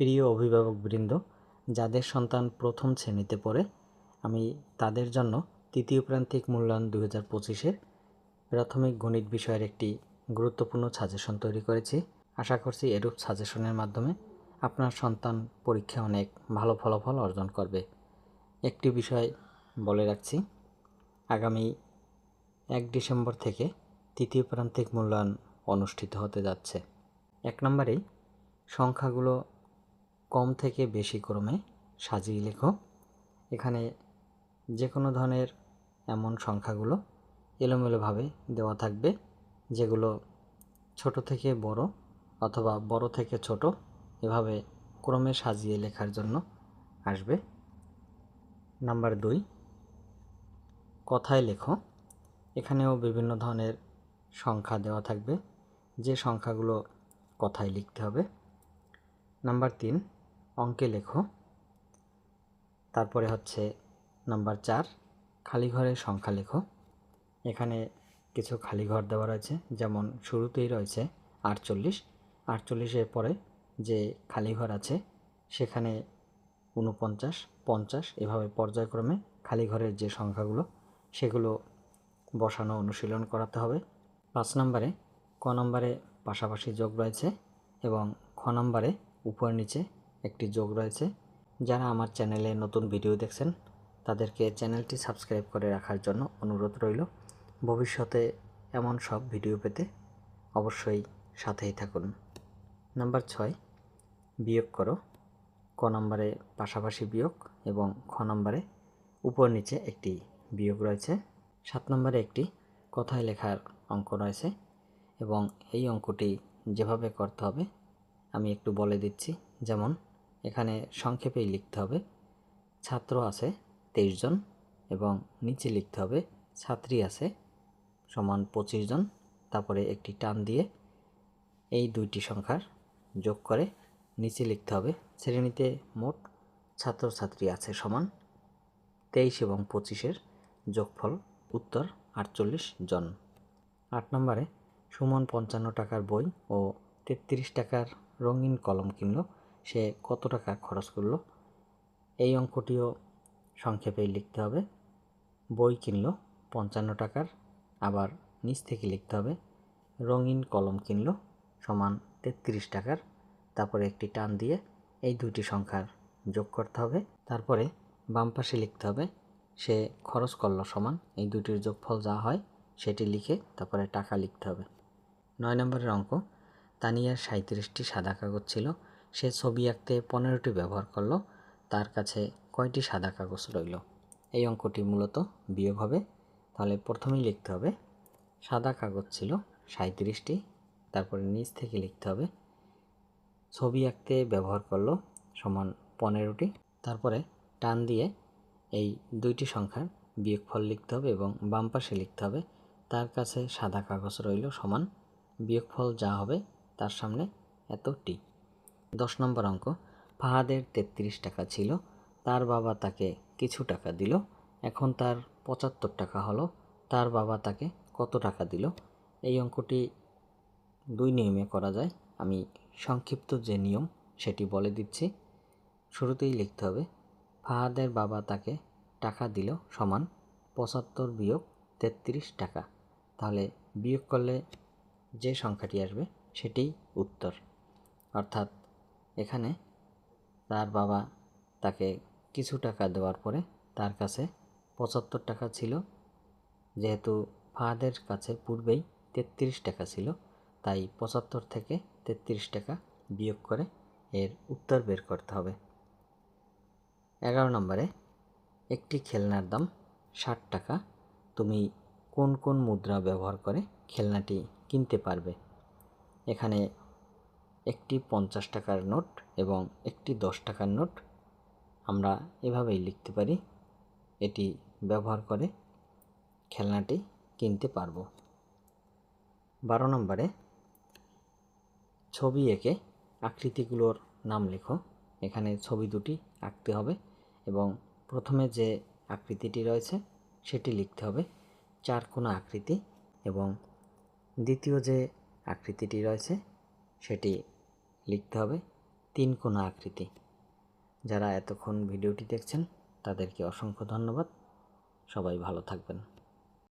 প্রিয় অভিভাবকবৃন্দ, যাদের সন্তান প্রথম শ্রেণীতে পড়ে, আমি তাদের জন্য তৃতীয় প্রান্তিক মূল্যায়ন দু হাজার পঁচিশের প্রাথমিক গণিত বিষয়ের একটি গুরুত্বপূর্ণ সাজেশন তৈরি করেছি। আশা করছি এরূপ সাজেশনের মাধ্যমে আপনার সন্তান পরীক্ষায় অনেক ভালো ফলাফল অর্জন করবে। একটি বিষয় বলে রাখছি, আগামী এক ডিসেম্বর থেকে তৃতীয় প্রান্তিক মূল্যায়ন অনুষ্ঠিত হতে যাচ্ছে। এক নম্বরেই, সংখ্যাগুলো কম থেকে বেশি ক্রমে সাজিয়ে লেখো। এখানে যে কোনো ধরনের এমন সংখ্যাগুলো এলোমেলোভাবে দেওয়া থাকবে, যেগুলো ছোট থেকে বড় অথবা বড় থেকে ছোট এভাবে ক্রমে সাজিয়ে লেখার জন্য আসবে। নাম্বার দুই, কথায় লেখো। এখানেও বিভিন্ন ধরনের সংখ্যা দেওয়া থাকবে, যে সংখ্যাগুলো কথায় লিখতে হবে। নাম্বার তিন অঙ্কে লেখো। তারপরে হচ্ছে নাম্বার চার, খালি ঘরের সংখ্যা লেখো। এখানে কিছু খালি ঘর দেওয়া রয়েছে, যেমন শুরুতেই রয়েছে আটচল্লিশ। আটচল্লিশের পরে যে খালি ঘর আছে, সেখানে উনপঞ্চাশ পঞ্চাশ এভাবে পর্যায়ক্রমে খালি ঘরের যে সংখ্যাগুলো, সেগুলো বসানো, অনুশীলন করাতে হবে। পাঁচ নম্বরে, ক নম্বরে পাশাপাশি যোগ রয়েছে এবং খ নম্বরে উপর নিচে একটি যোগ রয়েছে। যারা আমার চ্যানেলে নতুন ভিডিও দেখছেন, তাদেরকে চ্যানেলটি সাবস্ক্রাইব করে রাখার জন্য অনুরোধ রইল। ভবিষ্যতে এমন সব ভিডিও পেতে অবশ্যই সাথেই থাকুন। নাম্বার ছয়, বিয়োগ করো। ক নম্বরে পাশাপাশি বিয়োগ এবং খ নম্বরে উপর নিচে একটি বিয়োগ রয়েছে। সাত নম্বরে একটি কথায় লেখার অঙ্ক রয়েছে এবং এই অঙ্কটি যেভাবে করতে হবে, আমি একটু বলে দিচ্ছি। যেমন এখানে সংক্ষেপেই লিখতে হবে। ছাত্র আছে তেইশ জন এবং নিচে লিখতে হবে ছাত্রী আছে সমান পঁচিশ জন। তারপরে একটি টান দিয়ে এই দুইটি সংখ্যার যোগ করে নিচে লিখতে হবে শ্রেণীতে মোট ছাত্রছাত্রী আছে সমান তেইশ এবং পঁচিশের যোগফল উত্তর আটচল্লিশ জন। আট নম্বরে সুমন পঞ্চান্ন টাকার বই ও তেত্রিশ টাকার রঙিন কলম কিনলো। সে কত টাকা খরচ করল? এই অঙ্কটিও সংক্ষেপেই লিখতে হবে। বই কিনলো, পঞ্চান্ন টাকার। আবার নিচ থেকে লিখতে হবে, রঙিন কলম কিনলো, সমান তেত্রিশ টাকার। তারপরে একটি টান দিয়ে এই দুইটি সংখ্যার যোগ করতে হবে। তারপরে বাম পাশে লিখতে হবে, সে খরচ করল সমান, এই দুটির যোগফল যা হয় সেটি লিখে তারপরে টাকা লিখতে হবে। নয় নম্বরের অঙ্ক, তানিয়ার সাঁত্রিশটি সাদা কাগজ ছিল সে ছবি আঁকতে পনেরোটি ব্যবহার করল। তার কাছে কয়টি সাদা কাগজ রইল? এই অঙ্কটি মূলত বিয়োগ হবে। তাহলে প্রথমেই লিখতে হবে, সাদা কাগজ ছিল সাঁত্রিশটি তারপরে নিচ থেকে লিখতে হবে, ছবি আঁকতে ব্যবহার করল সমান পনেরোটি। তারপরে টান দিয়ে এই দুইটি সংখ্যার বিয়োগফল লিখতে হবে এবং বাম পাশে লিখতে হবে, তার কাছে সাদা কাগজ রইল সমান বিয়োগফল যা হবে তার সামনে এত টি দশ নম্বর অঙ্ক, ফাহাদের তেত্রিশ টাকা ছিল, তার বাবা তাকে কিছু টাকা দিল, এখন তার পঁচাত্তর টাকা হলো, তার বাবা তাকে কত টাকা দিল? এই অঙ্কটি দুই নিয়মে করা যায়, আমি সংক্ষিপ্ত যে নিয়ম সেটি বলে দিচ্ছি, শুরুতেই লিখতে হবে, ফাহাদের বাবা তাকে টাকা দিল সমান পঁচাত্তর বিয়োগ তেত্রিশ টাকা, তাহলে বিয়োগ করলে যে সংখ্যাটি আসবে সেটিই উত্তর, অর্থাৎ এখানে তার বাবা তাকে কিছু টাকা দেওয়ার পরে তার কাছে পঁচাত্তর টাকা ছিল। যেহেতু ফাহাদের কাছে পূর্বেই তেত্রিশ টাকা ছিল, তাই পঁচাত্তর থেকে তেত্রিশ টাকা বিয়োগ করে এর উত্তর বের করতে হবে। এগারো নম্বরে, একটি খেলনার দাম ষাট টাকা। তুমি কোন কোন মুদ্রা ব্যবহার করে খেলনাটি কিনতে পারবে? এখানে একটি পঞ্চাশ টাকার নোট এবং একটি দশ টাকার নোট আমরা এভাবেই লিখতে পারি। এটি ব্যবহার করে খেলনাটি কিনতে পারব। বারো নম্বরে ছবি এঁকে আকৃতিগুলোর নাম লেখো। এখানে ছবি দুটি আঁকতে হবে এবং প্রথমে যে আকৃতিটি রয়েছে সেটি লিখতে হবে। চার কোনা আকৃতি এবং দ্বিতীয় যে আকৃতিটি রয়েছে সেটি লিখতে হবে তিন কোনো আকৃতি। যারা এতক্ষণ ভিডিওটি দেখছেন, তাদেরকে অসংখ্য ধন্যবাদ। সবাই ভালো থাকবেন।